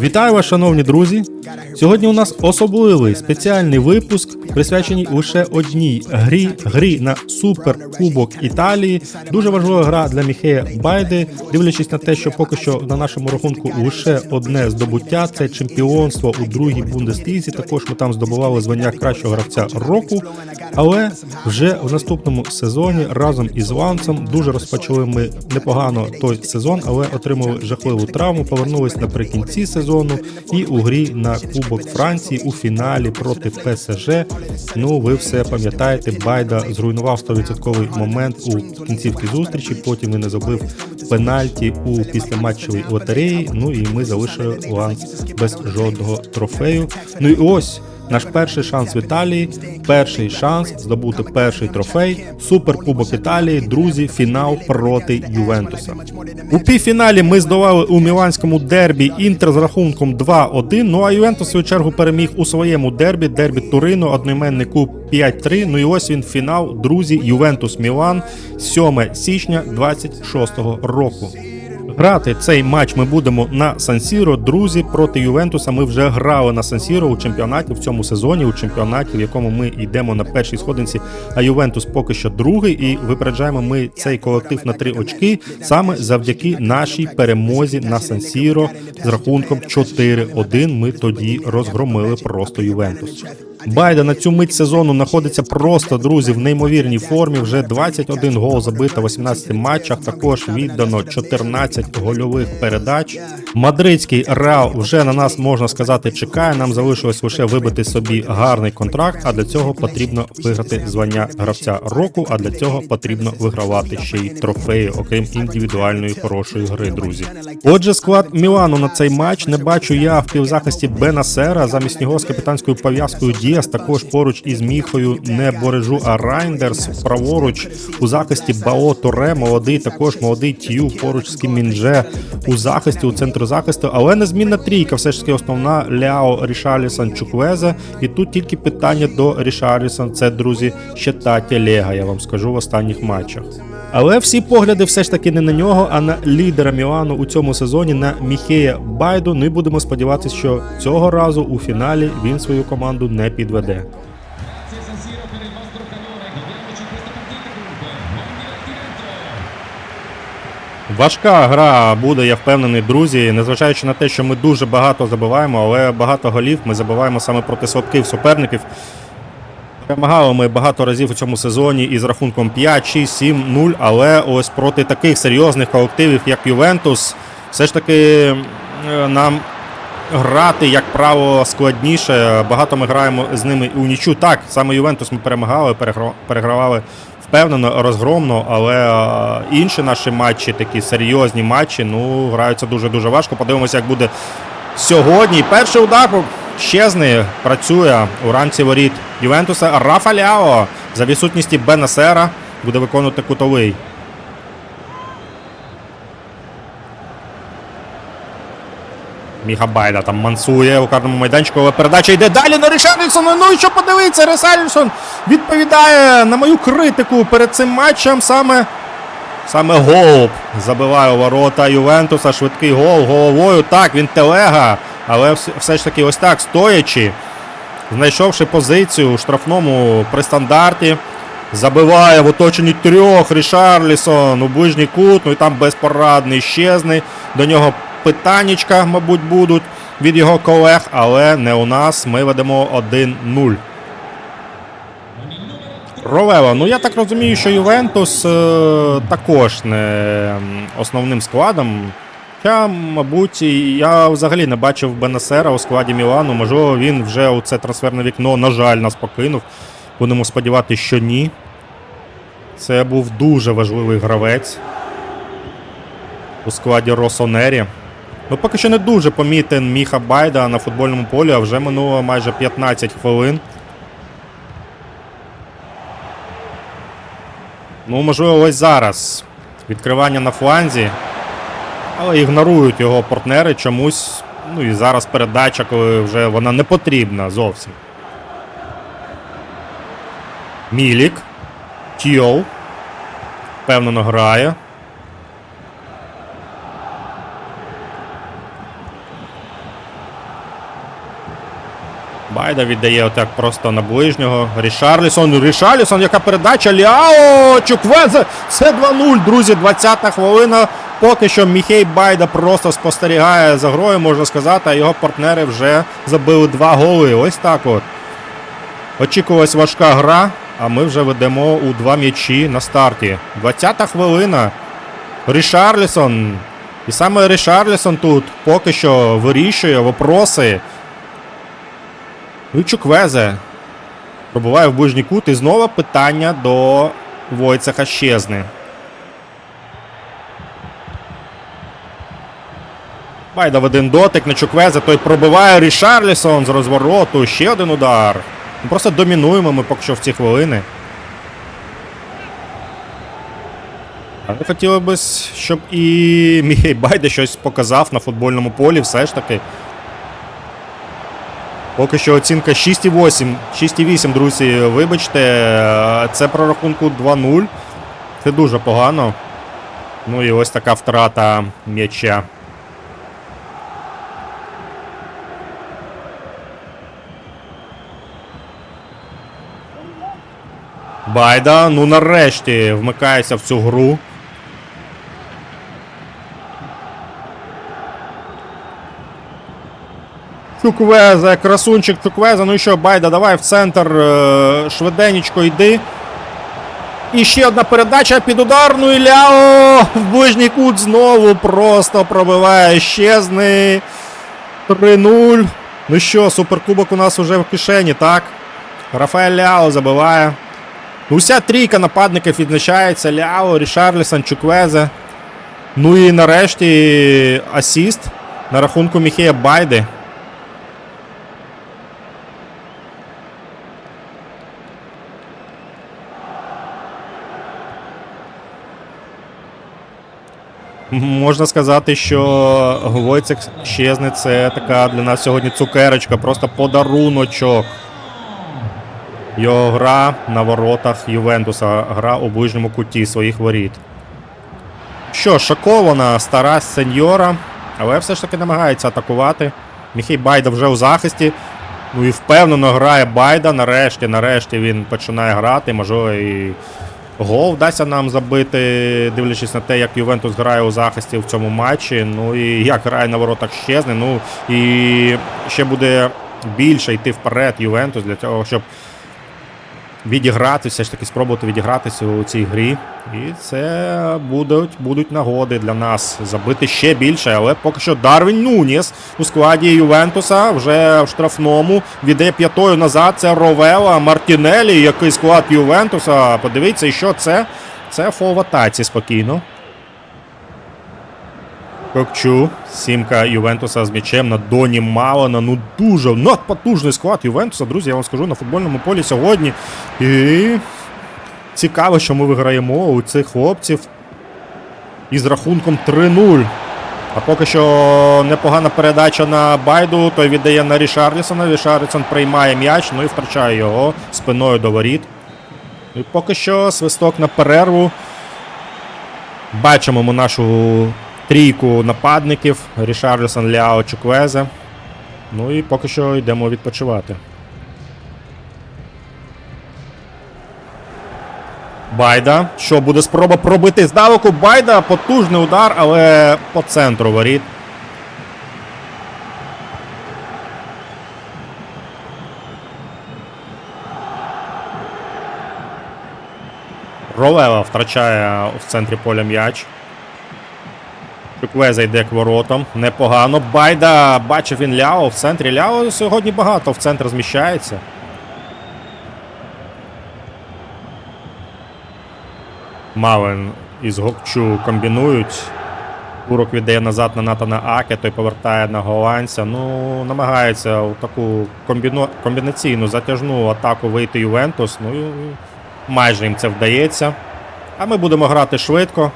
Вітаю вас, шановні друзі! Сьогодні у нас особливий спеціальний випуск, присвячений лише одній грі грі на Суперкубок Італії. Дуже важлива гра для Міхея Байди, дивлячись на те, що поки що на нашому рахунку лише одне здобуття це чемпіонство у другій бундеслізі. Також ми там здобували звання кращого гравця року. Але вже в наступному сезоні разом із Лансом дуже розпочали ми непогано той сезон, але отримали жахливу травму. Повернулись наприкінці сезону і у грі на Кубок Франції у фіналі проти ПСЖ. Ну ви все пам'ятаєте, Байда зруйнував 100% момент у кінцівці зустрічі. Потім він не забив пенальті у післяматчевій лотереї. Ну і ми залишили Ланс без жодного трофею. Ну і ось. Наш перший шанс в Італії, перший шанс здобути перший трофей. Суперкубок Італії, друзі, фінал проти Ювентуса. У півфіналі ми здолали у міланському дербі Інтер з рахунком 2-1. Ну а Ювентус в свою чергу переміг у своєму дербі, дербі Турину, одноіменний клуб 5-3. Ну і ось він фінал, друзі, Ювентус Мілан, 7 січня 26-го року. Грати цей матч ми будемо на Сан-Сіро. Друзі, проти Ювентуса. Ми вже грали на Сан-Сіро у чемпіонаті в цьому сезоні, у чемпіонаті, в якому ми йдемо на першій сходинці. А Ювентус поки що другий. І випереджаємо ми цей колектив на три очки саме завдяки нашій перемозі на Сан-Сіро з рахунком 4-1. Ми тоді розгромили просто Ювентус. Байда на цю мить сезону знаходиться просто друзі в неймовірній формі. Вже 21 гол забито в 18 матчах. Також віддано 14 гольових передач. Мадридський Реал вже на нас можна сказати чекає. Нам залишилось лише вибити собі гарний контракт. А для цього потрібно виграти звання гравця року. А для цього потрібно вигравати ще й трофеї, окрім індивідуальної хорошої гри, друзі. Отже, склад Мілану на цей матч не бачу я в півзахисті Бенасера. Замість нього з капітанською пов'язкою Діас. Також поруч із Міхою не Борежу, а Райндерс. Праворуч у захисті Бао Торе, молодий, також молодий Тю поруч з Кімінже у захисті, у центру захисту. Але незмінна трійка, все ж таки основна Ляо Рішалісон Чуквезе. І тут тільки питання до Рішалісон. Це друзі ще Таті Лега, я вам скажу в останніх матчах. Але всі погляди все ж таки не на нього, а на лідера Мілану у цьому сезоні на Міхея Байду. Ну і будемо сподіватися, що цього разу у фіналі він свою команду не підведе. Важка гра буде, я впевнений, друзі. Незважаючи на те, що ми дуже багато забиваємо, але багато голів ми забиваємо саме проти слабких суперників. Перемагали ми багато разів у цьому сезоні із рахунком 5, 6, 7, 0, але ось проти таких серйозних колективів, як Ювентус, все ж таки е, нам грати, як правило, складніше. Багато ми граємо з ними у нічу. Так, саме Ювентус ми перемагали, перегравали впевнено, розгромно, але інші наші матчі, такі серйозні матчі, ну, граються дуже-дуже важко. Подивимося, як буде сьогодні. Перший удар щезний працює у рамці воріт Ювентуса. Рафаляо за відсутністю Бенасера буде виконувати кутовий. Міха Байда там мансує у карному майданчику, але передача йде далі на Рішарлісона. Ну і що подивиться, Рішарлісон відповідає на мою критику перед цим матчем. Саме Саме Голуб забиває ворота Ювентуса. Швидкий гол головою. Так, він телега, але все ж таки ось так стоячи, знайшовши позицію у штрафному при стандарті. Забиває в оточенні трьох Рішарлісон у ближній кут, ну і там безпорадний щезний. До нього питаннячка, мабуть, будуть від його колег, але не у нас. Ми ведемо 1-0. Ровева, ну я так розумію, що Ювентус е, також не основним складом. Хоча, мабуть, я взагалі не бачив Бенесера у складі Мілану. Можливо, він вже у це трансферне вікно, на жаль, нас покинув. Будемо сподіватися, що ні. Це був дуже важливий гравець у складі Росонері. Ну, поки що не дуже помітен Міха Байда на футбольному полі, а вже минуло майже 15 хвилин. Ну, можливо, ось зараз. Відкривання на фланзі. Але ігнорують його партнери чомусь. Ну і зараз передача, коли вже вона не потрібна зовсім. Мілік. Тіол. Впевнено грає. Байда віддає отак просто на ближнього. Рішарлісон, Рішарлісон, яка передача? Ляо! Чуквезе! Це 2-0, друзі, 20-та хвилина. Поки що Міхей Байда просто спостерігає за грою, можна сказати, а його партнери вже забили два голи. Ось так от. Очікувалась важка гра, а ми вже ведемо у два м'ячі на старті. 20-та хвилина. Рішарлісон. І саме Рішарлісон тут поки що вирішує вопроси. Ну і. Пробуває в ближній кут і знову питання до Войцеха Щезни. Байда в один дотик на Чуквезе, той пробиває Рішарлісон з розвороту. Ще один удар. Ну, Просто домінуємо ми поки що в ці хвилини. Але хотілося б, щоб і Міхей Байде щось показав на футбольному полі, все ж таки. Поки що оцінка 6,8. 6,8, друзі, вибачте, це про рахунку 2-0. Це дуже погано. Ну і ось така втрата м'яча. Байда, ну нарешті вмикається в цю гру. Чуквезе, красунчик Чуквезе. Ну і що, Байда, давай в центр е, швиденечко йди. І ще одна передача під ударну і Ляо в ближній кут знову просто пробиває щезни. 3-0. Ну що, суперкубок у нас уже в кишені, так? Рафаель Ляо забиває. Ну, Уся трійка нападників відзначається. Ляо, Рішарлісон, Чуквезе. Ну і нарешті асіст на рахунку Міхея Байди. Можна сказати, що Войцек щезне це така для нас сьогодні цукерочка, просто подаруночок. Його гра на воротах Ювентуса, гра у ближньому куті своїх воріт. Що, шокована стара сеньора, але все ж таки намагається атакувати. Міхей Байда вже у захисті. Ну і впевнено грає Байда. Нарешті, нарешті він починає грати. Можливо, і гол вдасться нам забити, дивлячись на те, як Ювентус грає у захисті в цьому матчі. Ну і як грає на воротах щезне. Ну і ще буде більше йти вперед Ювентус для того, щоб відіграти, все ж таки спробувати відігратися у цій грі. І це будуть, будуть нагоди для нас забити ще більше. Але поки що Дарвін Нуніс у складі Ювентуса вже в штрафному віде п'ятою назад. Це Ровела Мартінелі, який склад Ювентуса. Подивіться, і що це? Це фол спокійно. Кокчу, сімка Ювентуса з м'ячем на Доні Малана. Ну дуже надпотужний склад Ювентуса, друзі, я вам скажу на футбольному полі сьогодні. І цікаво, що ми виграємо у цих хлопців із рахунком 3-0. А поки що непогана передача на Байду, той віддає на Рішарлісона. Рішарлісон приймає м'яч, ну і втрачає його спиною до воріт. І поки що свисток на перерву. Бачимо ми нашу трійку нападників. Рішарлісон, Ляо, Чуквезе. Ну і поки що йдемо відпочивати. Байда. Що буде спроба пробити здалеку? Байда. Потужний удар, але по центру воріт. Ролева втрачає в центрі поля м'яч. Чуквеза йде к воротам. Непогано. Байда бачив він Ляо в центрі. Ляо сьогодні багато в центр зміщається. Мавен із Гокчу комбінують. Турок віддає назад на Натана Аке, той повертає на голландця. Ну, намагається у таку комбіно... комбінаційну затяжну атаку вийти Ювентус. Ну, майже їм це вдається. А ми будемо грати швидко.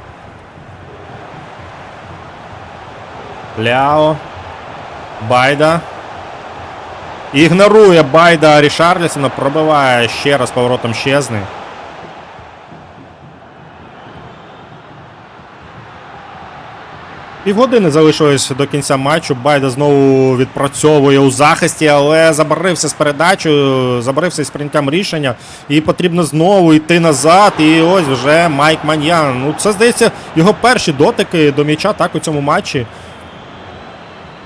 Ляо. Байда. Ігнорує Байда Рішарлісона, пробиває ще раз поворотом щезни. Півгодини залишилось до кінця матчу. Байда знову відпрацьовує у захисті, але забарився з передачею, забарився з прийняттям рішення. І потрібно знову йти назад. І ось вже Майк Маньян. Ну, це здається його перші дотики до м'яча так у цьому матчі.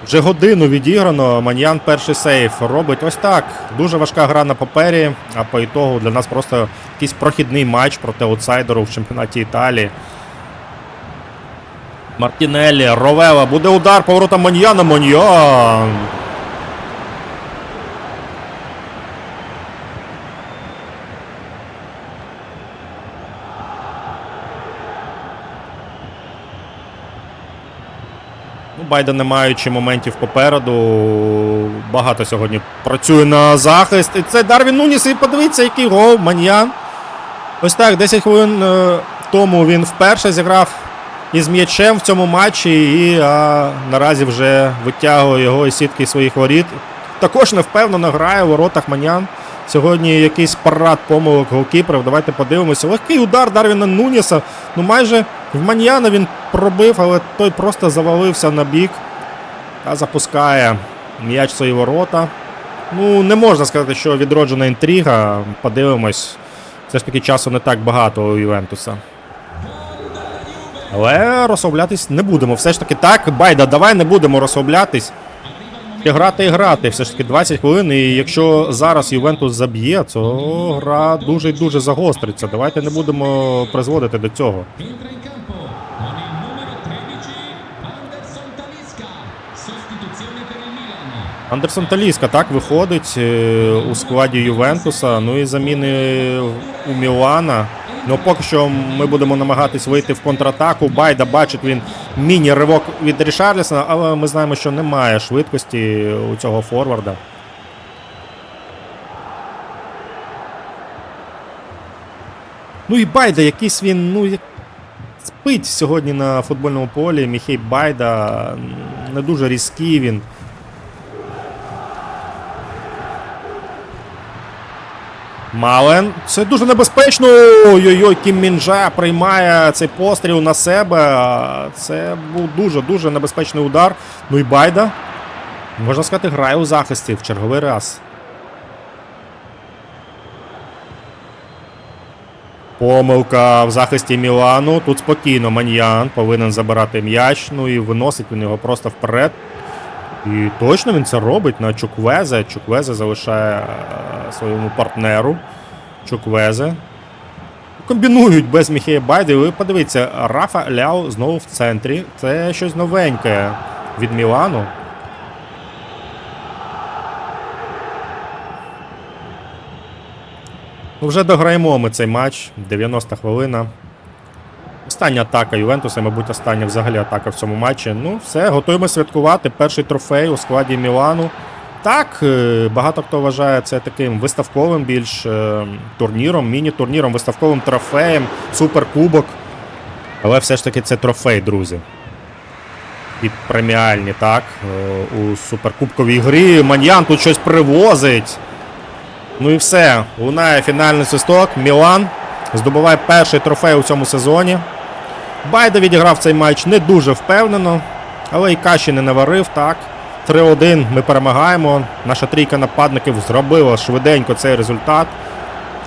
Вже годину відіграно. Маньян перший сейф робить ось так. Дуже важка гра на папері, а по ітогу для нас просто якийсь прохідний матч проти аутсайдеру в чемпіонаті Італії. Мартінеллі, Ровела, буде удар поворотом Маньяна. Маньян. Ну, Байден, не маючи моментів попереду, багато сьогодні працює на захист. І це Дарвін Нуніс. І подивіться, який гол. Маньян. Ось так, 10 хвилин е, тому він вперше зіграв із м'ячем в цьому матчі і а, наразі вже витягує його із сітки своїх воріт. Також невпевнено грає у воротах Маньян. Сьогодні якийсь парад помилок голкіперів. Давайте подивимося. Легкий удар Дарвіна Нуніса. Ну майже в Маньяна він пробив, але той просто завалився на бік та запускає м'яч свої ворота. Ну, не можна сказати, що відроджена інтрига. Подивимось. Все ж таки часу не так багато у Ювентуса. Але розслаблятись не будемо. Все ж таки так. Байда, давай не будемо розслаблятись. І грати і грати. Все ж таки 20 хвилин. І якщо зараз Ювентус заб'є, то гра дуже і дуже загостриться. Давайте не будемо призводити до цього. Андерсон Таліска так виходить е, у складі Ювентуса. Ну і заміни у Мілана. Ну поки що ми будемо намагатись вийти в контратаку. Байда бачить він міні-ривок від Рішарлісона, але ми знаємо, що немає швидкості у цього форварда. Ну і Байда, якийсь він, ну спить сьогодні на футбольному полі. Міхей Байда не дуже різкий він. Мален. Це дуже небезпечно. Ой-ой-ой, Кім Мінджа приймає цей постріл на себе. Це був дуже-дуже небезпечний удар. Ну і Байда. Можна сказати, грає у захисті в черговий раз. Помилка в захисті Мілану. Тут спокійно Маньян повинен забирати м'яч. Ну і виносить він його просто вперед. І точно він це робить на Чуквезе. Чуквезе залишає е, своєму партнеру. Чуквезе. Комбінують без Міхея Байди. Ви подивіться, Рафа Ляо знову в центрі. Це щось новеньке від Мілану. Вже дограємо ми цей матч. 90 хвилина. Остання атака Ювентуса, мабуть, остання взагалі атака в цьому матчі. Ну, все, готуємо святкувати. Перший трофей у складі Мілану. Так, е, багато хто вважає це таким виставковим більш е, турніром, міні-турніром, виставковим трофеєм, суперкубок. Але все ж таки це трофей, друзі. І преміальні, так. е, У суперкубковій грі. Маньян тут щось привозить. Ну і все. Лунає фінальний свисток. Мілан здобуває перший трофей у цьому сезоні. Байда відіграв цей матч не дуже впевнено, але і каші не наварив, так. 3-1 ми перемагаємо. Наша трійка нападників зробила швиденько цей результат.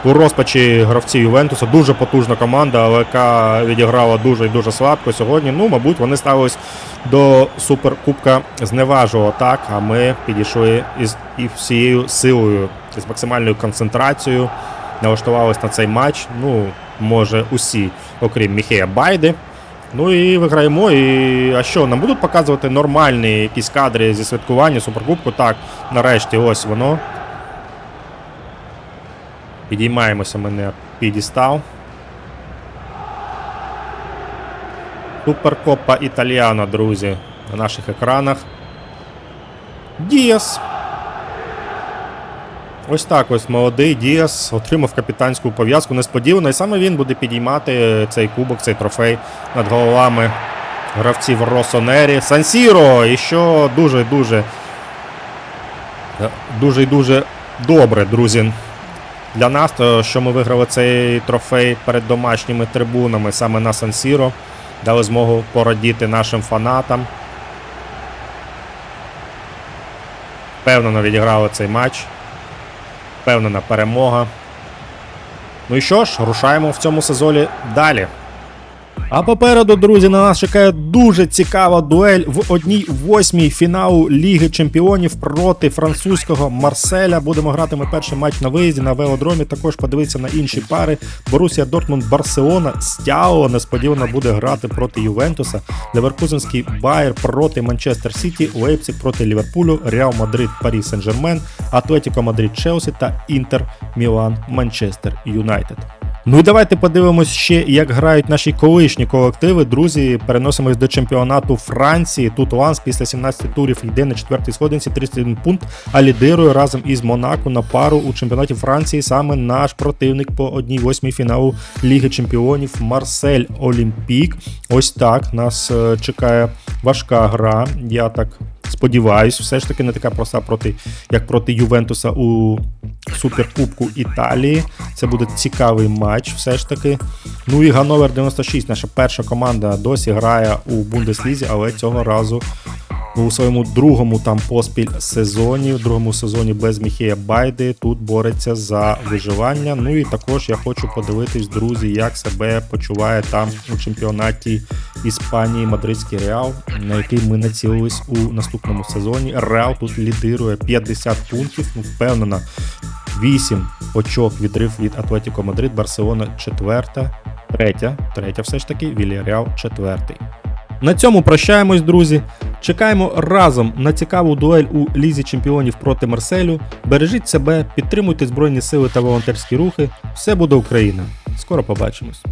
У розпачі гравці Ювентуса дуже потужна команда, але яка відіграла дуже і дуже слабко сьогодні. Ну, мабуть, вони ставились до суперкубка зневажливо, так. А ми підійшли із і всією силою, з максимальною концентрацією, налаштувалися на цей матч. Ну, може, усі, окрім Міхея Байди. Ну і виграємо. І а що, нам будуть показувати нормальні якісь кадри зі святкування Суперкубку? Так, нарешті, ось воно. Підіймаємося ми на підістал. Суперкопа Італіана, друзі, на наших екранах. Діас. Ось так ось молодий Діас отримав капітанську пов'язку несподівано, і саме він буде підіймати цей кубок, цей трофей над головами гравців Росонері. Сансіро! І що дуже-дуже дуже дуже добре, друзі. Для нас, що ми виграли цей трофей перед домашніми трибунами саме на Сан-Сіро. дали змогу порадіти нашим фанатам. Впевнено відіграли цей матч. Впевнена перемога. Ну і що ж, рушаємо в цьому сезоні далі. А попереду, друзі, на нас чекає дуже цікава дуель в одній восьмій фіналу Ліги Чемпіонів проти французького Марселя. Будемо грати ми перший матч на виїзді на велодромі. Також подивитися на інші пари. Борусія Дортмунд Барселона Стяо несподівано буде грати проти Ювентуса. Леверкузенський Байер проти Манчестер Сіті, Лейпциг проти Ліверпулю, Реал Мадрид Парі Сен-Жермен, Атлетіко Мадрид Челсі та Інтер Мілан Манчестер Юнайтед. Ну і давайте подивимось ще, як грають наші колишні колективи. Друзі, переносимось до чемпіонату Франції. Тут Ланс після 17 турів йде на четвертій сходинці, 31 пункт, а лідирує разом із Монако на пару у чемпіонаті Франції саме наш противник по 1-8 фіналу Ліги Чемпіонів Марсель Олімпік. Ось так нас е, чекає важка гра. Я так сподіваюсь, все ж таки не така проста проти, як проти Ювентуса у Суперкубку Італії. Це буде цікавий матч, все ж таки. Ну і Гановер 96, наша перша команда досі грає у Бундеслізі, але цього разу у своєму другому там поспіль сезоні, в другому сезоні без Міхея Байди, тут бореться за виживання. Ну і також я хочу подивитись, друзі, як себе почуває там у чемпіонаті Іспанії Мадридський Реал, на який ми націлились у наступному сезоні. Реал тут лідирує 50 пунктів. Ну, впевнена, 8 очок відрив від Атлетіко Мадрид, Барселона четверта, третя, третя все ж таки, Вільяреал четвертий. На цьому прощаємось, друзі. Чекаємо разом на цікаву дуель у Лізі Чемпіонів проти Марселю. Бережіть себе, підтримуйте Збройні сили та волонтерські рухи. Все буде Україна. Скоро побачимось.